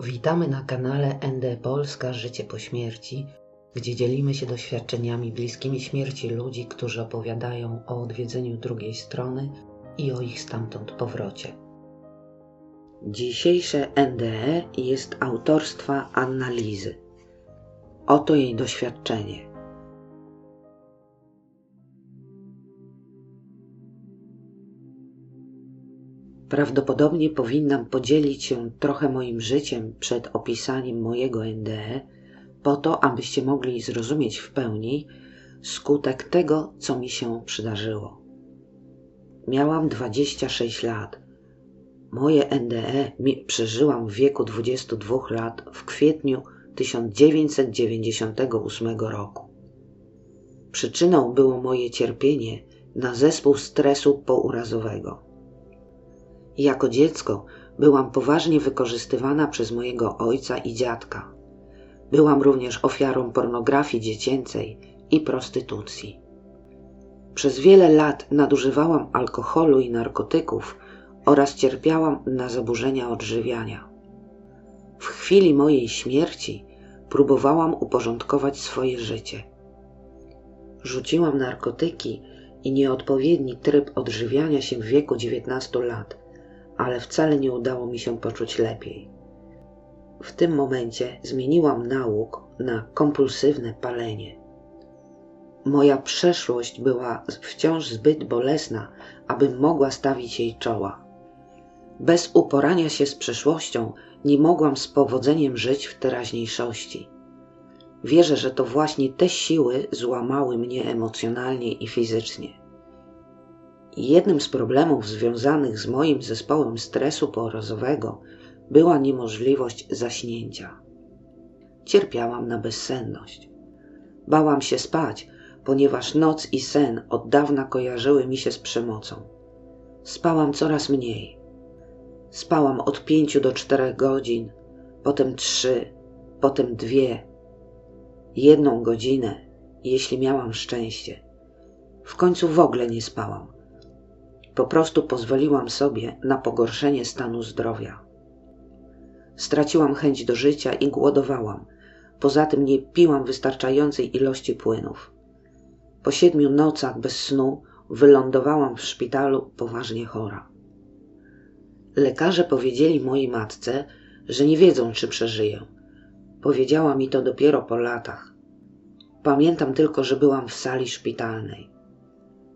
Witamy na kanale ND Polska Życie po śmierci, gdzie dzielimy się doświadczeniami bliskimi śmierci ludzi, którzy opowiadają o odwiedzeniu drugiej strony i o ich stamtąd powrocie. Dzisiejsze NDE jest autorstwa Annalizy. Oto jej doświadczenie. Prawdopodobnie powinnam podzielić się trochę moim życiem przed opisaniem mojego NDE, po to, abyście mogli zrozumieć w pełni skutek tego, co mi się przydarzyło. Miałam 26 lat. Moje NDE przeżyłam w wieku 22 lat w kwietniu 1998 roku. Przyczyną było moje cierpienie na zespół stresu pourazowego. Jako dziecko byłam poważnie wykorzystywana przez mojego ojca i dziadka. Byłam również ofiarą pornografii dziecięcej i prostytucji. Przez wiele lat nadużywałam alkoholu i narkotyków oraz cierpiałam na zaburzenia odżywiania. W chwili mojej śmierci próbowałam uporządkować swoje życie. Rzuciłam narkotyki i nieodpowiedni tryb odżywiania się w wieku 19 lat, ale wcale nie udało mi się poczuć lepiej. W tym momencie zmieniłam nauk na kompulsywne palenie. Moja przeszłość była wciąż zbyt bolesna, abym mogła stawić jej czoła. Bez uporania się z przeszłością nie mogłam z powodzeniem żyć w teraźniejszości. Wierzę, że to właśnie te siły złamały mnie emocjonalnie i fizycznie. Jednym z problemów związanych z moim zespołem stresu porazowego była niemożliwość zaśnięcia. Cierpiałam na bezsenność. Bałam się spać, ponieważ noc i sen od dawna kojarzyły mi się z przemocą. Spałam coraz mniej. Spałam od pięciu do czterech godzin, potem trzy, potem dwie, jedną godzinę, jeśli miałam szczęście. W końcu w ogóle nie spałam. Po prostu pozwoliłam sobie na pogorszenie stanu zdrowia. Straciłam chęć do życia i głodowałam. Poza tym nie piłam wystarczającej ilości płynów. Po siedmiu nocach bez snu wylądowałam w szpitalu poważnie chora. Lekarze powiedzieli mojej matce, że nie wiedzą, czy przeżyję. Powiedziała mi to dopiero po latach. Pamiętam tylko, że byłam w sali szpitalnej.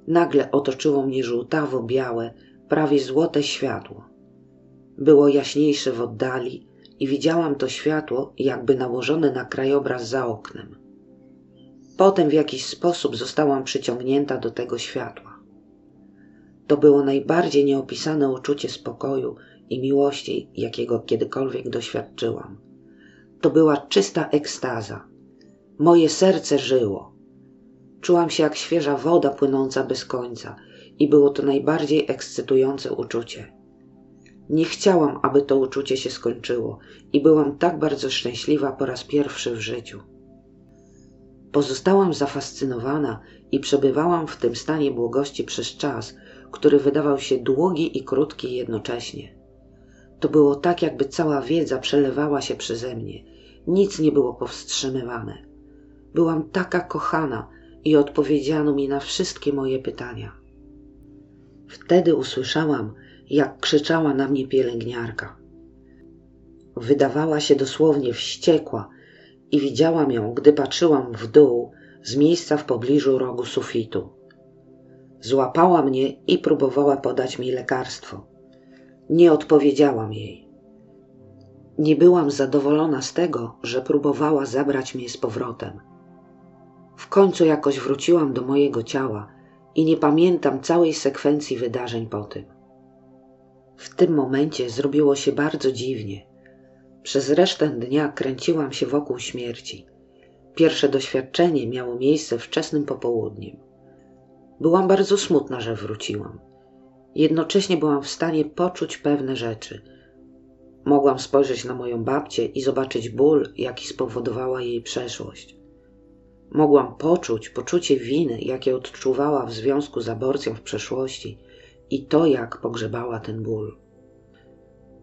Nagle otoczyło mnie żółtawo-białe, prawie złote światło. Było jaśniejsze w oddali i widziałam to światło jakby nałożone na krajobraz za oknem. Potem w jakiś sposób zostałam przyciągnięta do tego światła. To było najbardziej nieopisane uczucie spokoju i miłości, jakiego kiedykolwiek doświadczyłam. To była czysta ekstaza. Moje serce żyło. Czułam się jak świeża woda płynąca bez końca i było to najbardziej ekscytujące uczucie. Nie chciałam, aby to uczucie się skończyło i byłam tak bardzo szczęśliwa po raz pierwszy w życiu. Pozostałam zafascynowana i przebywałam w tym stanie błogości przez czas, który wydawał się długi i krótki jednocześnie. To było tak, jakby cała wiedza przelewała się przeze mnie. Nic nie było powstrzymywane. Byłam taka kochana i odpowiedziano mi na wszystkie moje pytania. Wtedy usłyszałam, jak krzyczała na mnie pielęgniarka. Wydawała się dosłownie wściekła i widziałam ją, gdy patrzyłam w dół z miejsca w pobliżu rogu sufitu. Złapała mnie i próbowała podać mi lekarstwo. Nie odpowiedziałam jej. Nie byłam zadowolona z tego, że próbowała zabrać mnie z powrotem. W końcu jakoś wróciłam do mojego ciała i nie pamiętam całej sekwencji wydarzeń po tym. W tym momencie zrobiło się bardzo dziwnie. Przez resztę dnia kręciłam się wokół śmierci. Pierwsze doświadczenie miało miejsce wczesnym popołudniem. Byłam bardzo smutna, że wróciłam. Jednocześnie byłam w stanie poczuć pewne rzeczy. Mogłam spojrzeć na moją babcię i zobaczyć ból, jaki spowodowała jej przeszłość. Mogłam poczuć poczucie winy, jakie odczuwała w związku z aborcją w przeszłości i to, jak pogrzebała ten ból.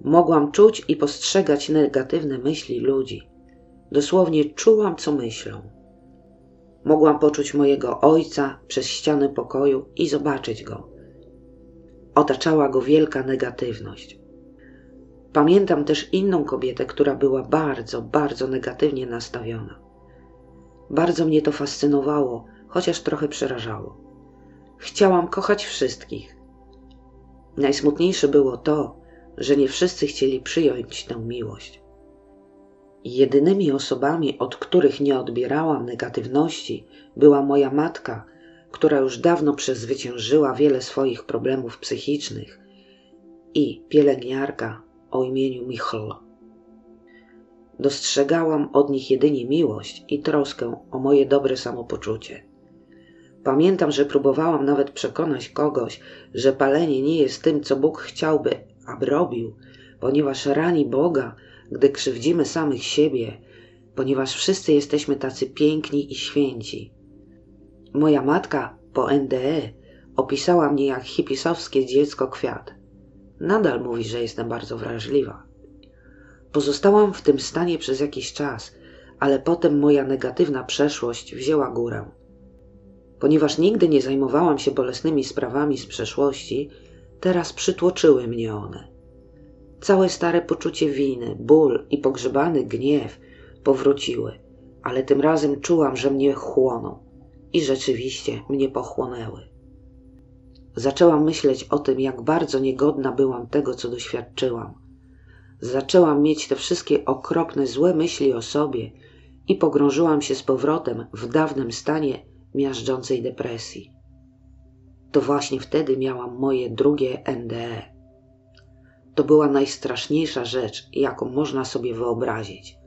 Mogłam czuć i postrzegać negatywne myśli ludzi. Dosłownie czułam, co myślą. Mogłam poczuć mojego ojca przez ścianę pokoju i zobaczyć go. Otaczała go wielka negatywność. Pamiętam też inną kobietę, która była bardzo, bardzo negatywnie nastawiona. Bardzo mnie to fascynowało, chociaż trochę przerażało. Chciałam kochać wszystkich. Najsmutniejsze było to, że nie wszyscy chcieli przyjąć tę miłość. Jedynymi osobami, od których nie odbierałam negatywności, była moja matka, która już dawno przezwyciężyła wiele swoich problemów psychicznych, i pielęgniarka o imieniu Michl. Dostrzegałam od nich jedynie miłość i troskę o moje dobre samopoczucie. Pamiętam, że próbowałam nawet przekonać kogoś, że palenie nie jest tym, co Bóg chciałby, aby robił, ponieważ rani Boga, gdy krzywdzimy samych siebie, ponieważ wszyscy jesteśmy tacy piękni i święci. Moja matka po NDE opisała mnie jak hipisowskie dziecko kwiat. Nadal mówi, że jestem bardzo wrażliwa. Pozostałam w tym stanie przez jakiś czas, ale potem moja negatywna przeszłość wzięła górę. Ponieważ nigdy nie zajmowałam się bolesnymi sprawami z przeszłości, teraz przytłoczyły mnie one. Całe stare poczucie winy, ból i pogrzebany gniew powróciły, ale tym razem czułam, że mnie chłoną i rzeczywiście mnie pochłonęły. Zaczęłam myśleć o tym, jak bardzo niegodna byłam tego, co doświadczyłam. Zaczęłam mieć te wszystkie okropne, złe myśli o sobie i pogrążyłam się z powrotem w dawnym stanie miażdżącej depresji. To właśnie wtedy miałam moje drugie NDE. To była najstraszniejsza rzecz, jaką można sobie wyobrazić.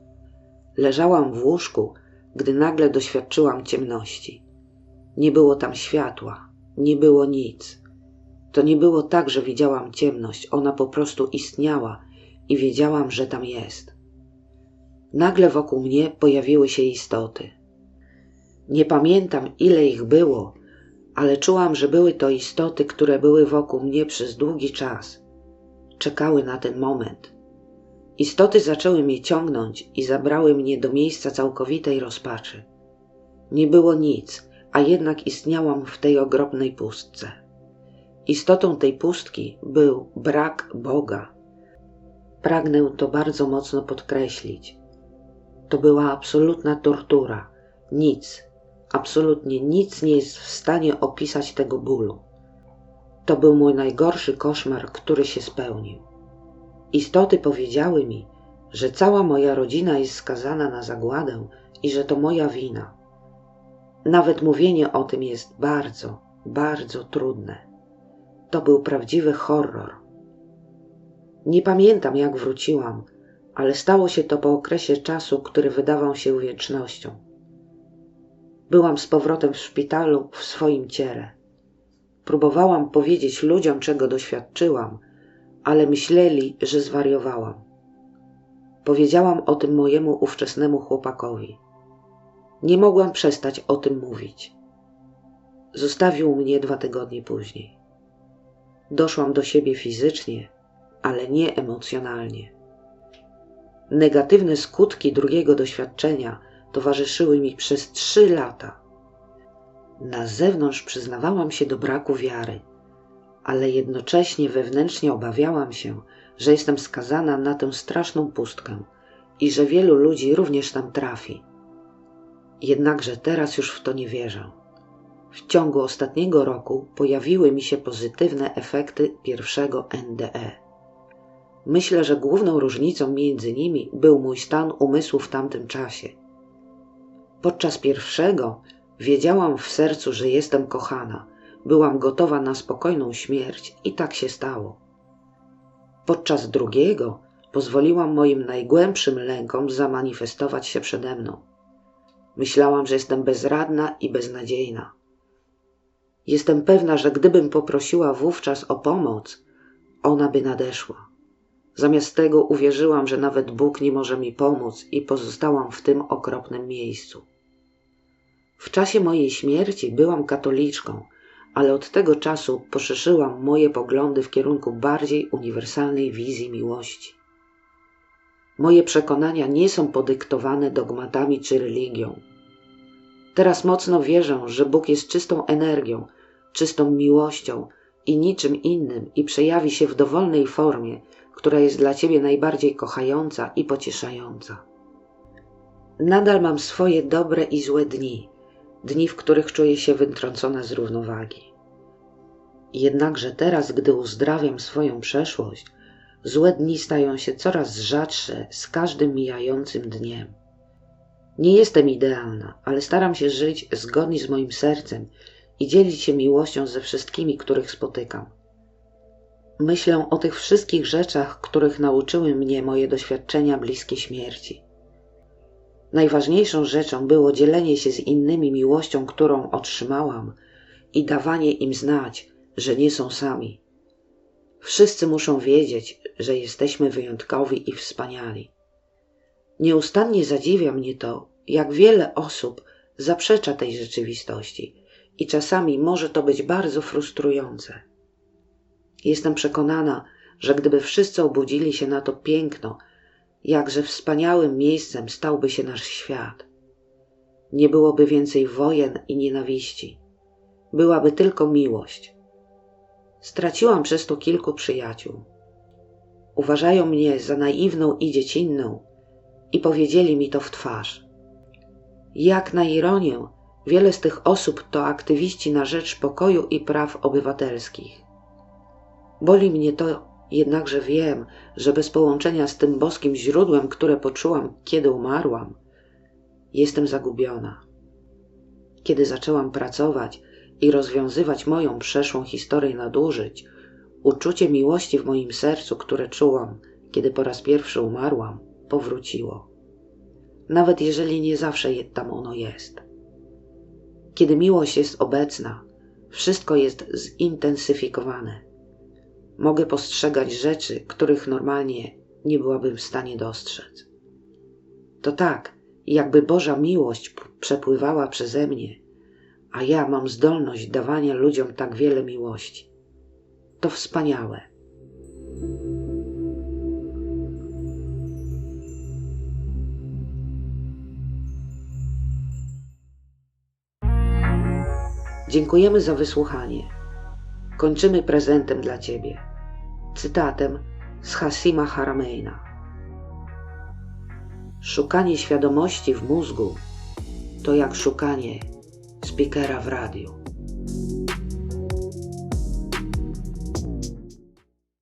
Leżałam w łóżku, gdy nagle doświadczyłam ciemności. Nie było tam światła, nie było nic. To nie było tak, że widziałam ciemność, ona po prostu istniała i wiedziałam, że tam jest. Nagle wokół mnie pojawiły się istoty. Nie pamiętam, ile ich było, ale czułam, że były to istoty, które były wokół mnie przez długi czas. Czekały na ten moment. Istoty zaczęły mnie ciągnąć i zabrały mnie do miejsca całkowitej rozpaczy. Nie było nic, a jednak istniałam w tej ogromnej pustce. Istotą tej pustki był brak Boga. Pragnę to bardzo mocno podkreślić. To była absolutna tortura. Nic, absolutnie nic nie jest w stanie opisać tego bólu. To był mój najgorszy koszmar, który się spełnił. Istoty powiedziały mi, że cała moja rodzina jest skazana na zagładę i że to moja wina. Nawet mówienie o tym jest bardzo, bardzo trudne. To był prawdziwy horror. Nie pamiętam, jak wróciłam, ale stało się to po okresie czasu, który wydawał się wiecznością. Byłam z powrotem w szpitalu w swoim ciele. Próbowałam powiedzieć ludziom, czego doświadczyłam, ale myśleli, że zwariowałam. Powiedziałam o tym mojemu ówczesnemu chłopakowi. Nie mogłam przestać o tym mówić. Zostawił mnie dwa tygodnie później. Doszłam do siebie fizycznie, ale nie emocjonalnie. Negatywne skutki drugiego doświadczenia towarzyszyły mi przez trzy lata. Na zewnątrz przyznawałam się do braku wiary, ale jednocześnie wewnętrznie obawiałam się, że jestem skazana na tę straszną pustkę i że wielu ludzi również tam trafi. Jednakże teraz już w to nie wierzę. W ciągu ostatniego roku pojawiły mi się pozytywne efekty pierwszego NDE. Myślę, że główną różnicą między nimi był mój stan umysłu w tamtym czasie. Podczas pierwszego wiedziałam w sercu, że jestem kochana, byłam gotowa na spokojną śmierć i tak się stało. Podczas drugiego pozwoliłam moim najgłębszym lękom zamanifestować się przede mną. Myślałam, że jestem bezradna i beznadziejna. Jestem pewna, że gdybym poprosiła wówczas o pomoc, ona by nadeszła. Zamiast tego uwierzyłam, że nawet Bóg nie może mi pomóc i pozostałam w tym okropnym miejscu. W czasie mojej śmierci byłam katoliczką, ale od tego czasu poszerzyłam moje poglądy w kierunku bardziej uniwersalnej wizji miłości. Moje przekonania nie są podyktowane dogmatami czy religią. Teraz mocno wierzę, że Bóg jest czystą energią, czystą miłością i niczym innym i przejawi się w dowolnej formie, która jest dla Ciebie najbardziej kochająca i pocieszająca. Nadal mam swoje dobre i złe dni, dni, w których czuję się wytrącona z równowagi. Jednakże teraz, gdy uzdrawiam swoją przeszłość, złe dni stają się coraz rzadsze z każdym mijającym dniem. Nie jestem idealna, ale staram się żyć zgodnie z moim sercem i dzielić się miłością ze wszystkimi, których spotykam. Myślę o tych wszystkich rzeczach, których nauczyły mnie moje doświadczenia bliskie śmierci. Najważniejszą rzeczą było dzielenie się z innymi miłością, którą otrzymałam i dawanie im znać, że nie są sami. Wszyscy muszą wiedzieć, że jesteśmy wyjątkowi i wspaniali. Nieustannie zadziwia mnie to, jak wiele osób zaprzecza tej rzeczywistości i czasami może to być bardzo frustrujące. Jestem przekonana, że gdyby wszyscy obudzili się na to piękno, jakże wspaniałym miejscem stałby się nasz świat. Nie byłoby więcej wojen i nienawiści. Byłaby tylko miłość. Straciłam przez to kilku przyjaciół. Uważają mnie za naiwną i dziecinną i powiedzieli mi to w twarz. Jak na ironię, wiele z tych osób to aktywiści na rzecz pokoju i praw obywatelskich. Boli mnie to, jednakże wiem, że bez połączenia z tym boskim źródłem, które poczułam, kiedy umarłam, jestem zagubiona. Kiedy zaczęłam pracować i rozwiązywać moją przeszłą historię nadużyć, uczucie miłości w moim sercu, które czułam, kiedy po raz pierwszy umarłam, powróciło. Nawet jeżeli nie zawsze tam ono jest. Kiedy miłość jest obecna, wszystko jest zintensyfikowane. Mogę postrzegać rzeczy, których normalnie nie byłabym w stanie dostrzec. To tak, jakby Boża miłość przepływała przeze mnie, a ja mam zdolność dawania ludziom tak wiele miłości. To wspaniałe. Dziękujemy za wysłuchanie. Kończymy prezentem dla Ciebie. Cytatem z Hasima Harameina. Szukanie świadomości w mózgu to jak szukanie speakera w radiu.